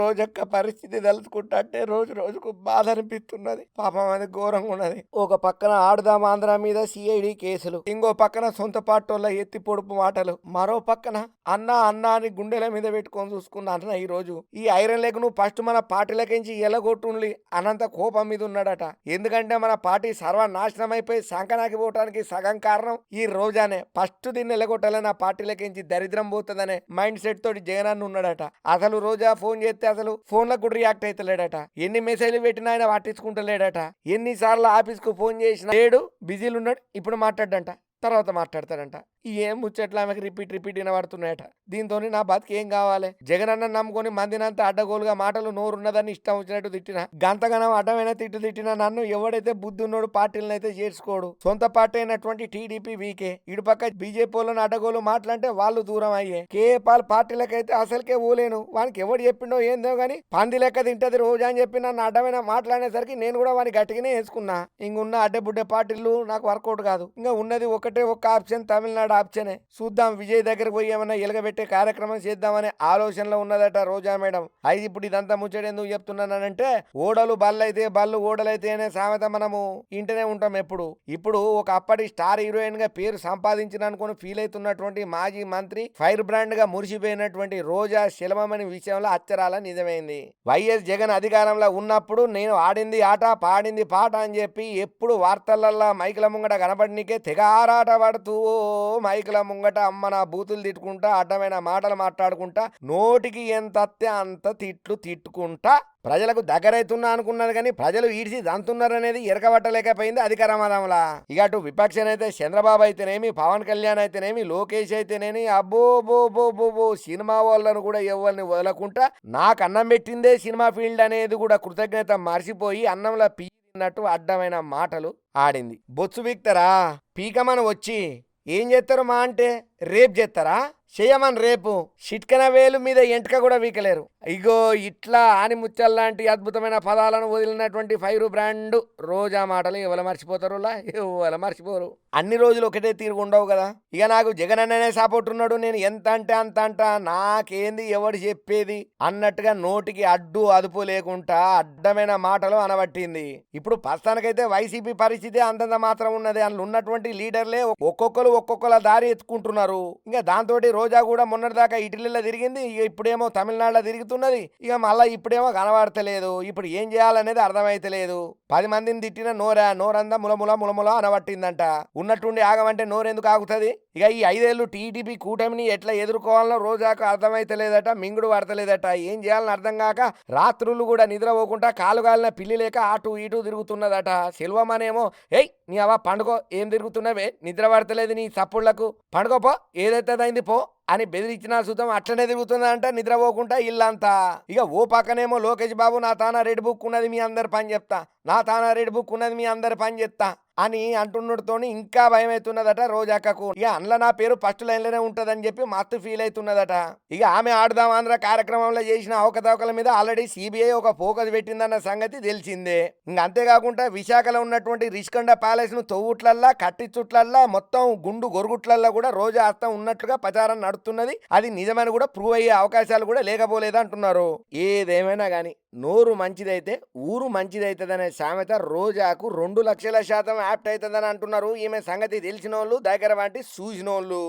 రోజక్క పరిస్థితి తలుచుకుంటే రోజు రోజుకు బాధ అనిపిస్తున్నది. పాపం అది ఘోరంగా ఉన్నది. ఒక పక్కన ఆడుదాం ఆంధ్ర మీద సిఐడి కేసులు. ఇంకో పక్కన సొంత పాటోళ్ళ ఎత్తి పొడుపు మాటలు. మరో పక్కన అన్న అన్న అని గుండెల మీద పెట్టుకొని చూసుకున్న అన్న ఈ రోజు ఈ ఐరన్ లేక నువ్వు ఫస్ట్ మన పార్టీలకించి ఎలగొట్టుండి అనంత కోపం మీద ఉన్నాడట. ఎందుకంటే మన పార్టీ సర్వనాశనం అయిపోయి సంకనాకి పోవటానికి సగం కారణం ఈ రోజానే. ఫస్ట్ దీన్ని ఎలగొట్టాలని ఆ పార్టీలకించి దరిద్రం పోతుందనే మైండ్ సెట్ తోటి జగన్ అన్న ఉన్నాడట. అసలు రోజా ఫోన్ చేస్తే అసలు ఫోన్లకు కూడా రియాక్ట్ అవుతలేడట ఎన్ని మెసేజ్లు పెట్టినా ఆయన పట్టించుకుంటలేడట. ఎన్నిసార్లు ఆఫీస్కు ఫోన్ చేసినా లేడు బిజీలు ఉన్నాడు ఇప్పుడు మాట్లాడంట తర్వాత మాట్లాడతాడంట. ఏం ముచ్చట్లు ఆమెకు రిపీట్ రిపీట్ వినబడుతున్నాయట. దీంతో నా బతికి ఏం కావాలి? జగన్ అన్న నమ్ముకొని మందినంత అడ్డగోలుగా మాటలు నోరున్నదని ఇష్టం వచ్చినట్టు తిట్టిన గంతగనం అడ్డమైన తిట్టు తిట్టిన నన్ను ఎవడైతే బుద్ధి ఉన్నాడు పార్టీలను అయితే చేర్చుకోడు. సొంత పార్టీ అయినటువంటి టీడీపీ వీకే. ఇటుపక్క బీజేపీ వాళ్ళని అడ్డగోలు మాటలంటే వాళ్ళు దూరం అయ్యే. కేపాల్ పార్టీలకైతే అసలుకే ఊలేను. వానికి ఎవడు చెప్పిండో ఏందో గానీ పంది లెక్క తింటది రోజు అని చెప్పి నన్ను అడ్డమైన మాట్లాడేసరికి నేను కూడా వాని గట్టిగానే వేసుకున్నా. ఇంకున్న అడ్డబుడ్డే పార్టీలు నాకు వర్కౌట్ కాదు. ఇంకా ఉన్నది ఒకటే ఒక ఆప్షన్ తమిళనాడు ఆప్షనే. చూద్దాం విజయ్ దగ్గరకు పోయి ఏమన్నా ఎలగబెట్టే కార్యక్రమం చేద్దామనే ఆలోచనలో ఉన్నదట రోజా మేడం. అయితే ఇప్పుడు ఇదంతా ముచ్చట ఎందుకు చెప్తున్నానంటే ఓడలు బళ్ళైతే బళ్ళు ఓడలైతే అనే సామెత మనము. ఇంటనే ఉంటాం ఎప్పుడు. ఇప్పుడు ఒక అప్పటి స్టార్ హీరోయిన్గా పేరు సంపాదించిన అనుకుని ఫీల్ అవుతున్నటువంటి మాజీ మంత్రి ఫైర్ బ్రాండ్గా మురిసిపోయినటువంటి రోజా శిలమని విషయంలో అచ్చరాల నిజమైంది. వైఎస్ జగన్ అధికారంలో ఉన్నప్పుడు నేను ఆడింది ఆట పాడింది పాట అని చెప్పి ఎప్పుడు వార్తలల్లో మైకుల ముంగట కనబడినకే తెగ ఆరాట పడుతూ మైకుల ముంగట అమ్మ నా బూతులు తిట్టుకుంటా అడ్డమైన మాటలు మాట్లాడుకుంటా నోటికి ఎంత అత్తే అంత తిట్లు తిట్టుకుంటా. ప్రజలకు దగ్గరైతున్నా అనుకున్నారు కానీ ప్రజలు ఈడ్చి దంతున్నారనేది ఎరకబట్టలేకపోయింది అధికార మదంలా ఇక అటు విపక్షనైతే చంద్రబాబు అయితేనేమి పవన్ కళ్యాణ్ అయితేనేమి లోకేష్ అయితేనేమి అబ్బో బో బో బో బో సినిమా వాళ్ళను కూడా ఎవరిని వదలకుండా నాకు అన్నం పెట్టిందే సినిమా ఫీల్డ్ అనేది కూడా కృతజ్ఞత మర్చిపోయి అన్నంలో పీ అన్నట్టు అడ్డమైన మాటలు ఆడింది. బొత్సు వీక్తారా? పీకమని వచ్చి ఏం చేస్తారు మా అంటే రేపు చేస్తారా? చేయమని రేపు. చిట్కన వేలు మీద ఎంటక కూడా వీకలేరు. ఇగో ఇట్లా ఆని ముచ్చల్ లాంటి అద్భుతమైన పదాలను వదిలినటువంటి ఫైరు బ్రాండ్ రోజా మాటలు ఎవరు మర్చిపోతారు ఎవరు మర్చిపోరు. అన్ని రోజులు ఒకటే తీరు ఉండవు కదా? ఇక నాకు జగన్ అన్ననే సపోర్ట్ ఉన్నాడు. నేను ఎంత అంటే అంత అంట నాకేంది ఎవడు చెప్పేది? అన్నట్టుగా నోటికి అడ్డు అదుపు లేకుండా అడ్డమైన మాటలు అనబట్టింది. ఇప్పుడు ప్రస్తుతానికైతే వైసీపీ పరిస్థితి అంతంత మాత్రం ఉన్నది. అందులో ఉన్నటువంటి లీడర్లే ఒక్కొక్కరు ఒక్కొక్కల దారి ఎత్తుకుంటున్నారు. ఇంకా దాంతో రోజా కూడా మొన్నటిదాకా ఇటలీలో తిరిగింది. ఇక ఇప్పుడేమో తమిళనాడులో తిరుగుతున్నది. ఇక మళ్ళీ ఇప్పుడేమో కనబడతలేదు. ఇప్పుడు ఏం చేయాలనేది అర్థమైతలేదు. పది మందిని తిట్టిన నోరా నోరందా ములముల ములముల అనబట్టిందంట. ఉన్నట్టుండి ఆగమంటే నోరెందుకు ఆగుతుంది? ఇక ఈ ఐదేళ్ళు టీడీపీ కూటమిని ఎట్లా ఎదుర్కోవాలనో రోజాకు అర్థమైతలేదట మింగుడు పడతలేదట. ఏం చేయాలని అర్థం కాక రాత్రులు కూడా నిద్రపోకుండా కాలుగాలిన పిల్లి లేక అటు ఇటు తిరుగుతున్నదట. సెల్వమనేమో ఏయ్ నీ అవ పండుగో ఏం తిరుగుతున్నావే? నిద్ర పడతలేదు నీ సప్పుళ్ళకు పండుగో పో ఏదైతే అయింది పో అని బెదిరిచ్చిన సుతం అట్లనే తిరుగుతుందంట నిద్రపోకుండా ఇల్లంతా. ఇక ఓ పక్కనేమో లోకేష్ బాబు నా తానా రెడ్ బుక్ ఉన్నది మీ అందరి పని చెప్తా. నా తానా రెడ్ బుక్ ఉన్నది మీ అందరి పని చెప్తా. అని అంటున్నతో ఇంకా భయం అవుతున్నదట రోజాకకు. ఇక అందులో నా పేరు ఫస్ట్ లైన్లోనే ఉంటుందని చెప్పి మస్తు ఫీల్ అవుతున్నదట ఇక ఆమె ఆడుదాం ఆంధ్ర కార్యక్రమంలో చేసిన అవకతవకల మీద ఆల్రెడీ సిబిఐ ఒక ఫోకస్ పెట్టిందన్న సంగతి తెలిసిందే. ఇంక అంతేకాకుండా విశాఖలో ఉన్నటువంటి రిష్కొండ ప్యాలెస్ను తొవ్వుట్లల్లా కట్టిచుట్లల్లా మొత్తం గుండు గొరుగుట్లల్లా కూడా రోజా హస్తం ఉన్నట్లుగా ప్రచారం నడుస్తున్నది. అది నిజమని కూడా ప్రూవ్ అయ్యే అవకాశాలు కూడా లేకపోలేదు అంటున్నారు. ఏదేమైనా కానీ నోరు మంచిదైతే ఊరు మంచిదైతుందనే సామెత రోజాకు రెండు లక్షల శాతం యాప్ట్ అవుతుందని అంటున్నారు. ఈమె సంగతి తెలిసిన వాళ్ళు దగ్గర వంటి చూసిన వాళ్ళు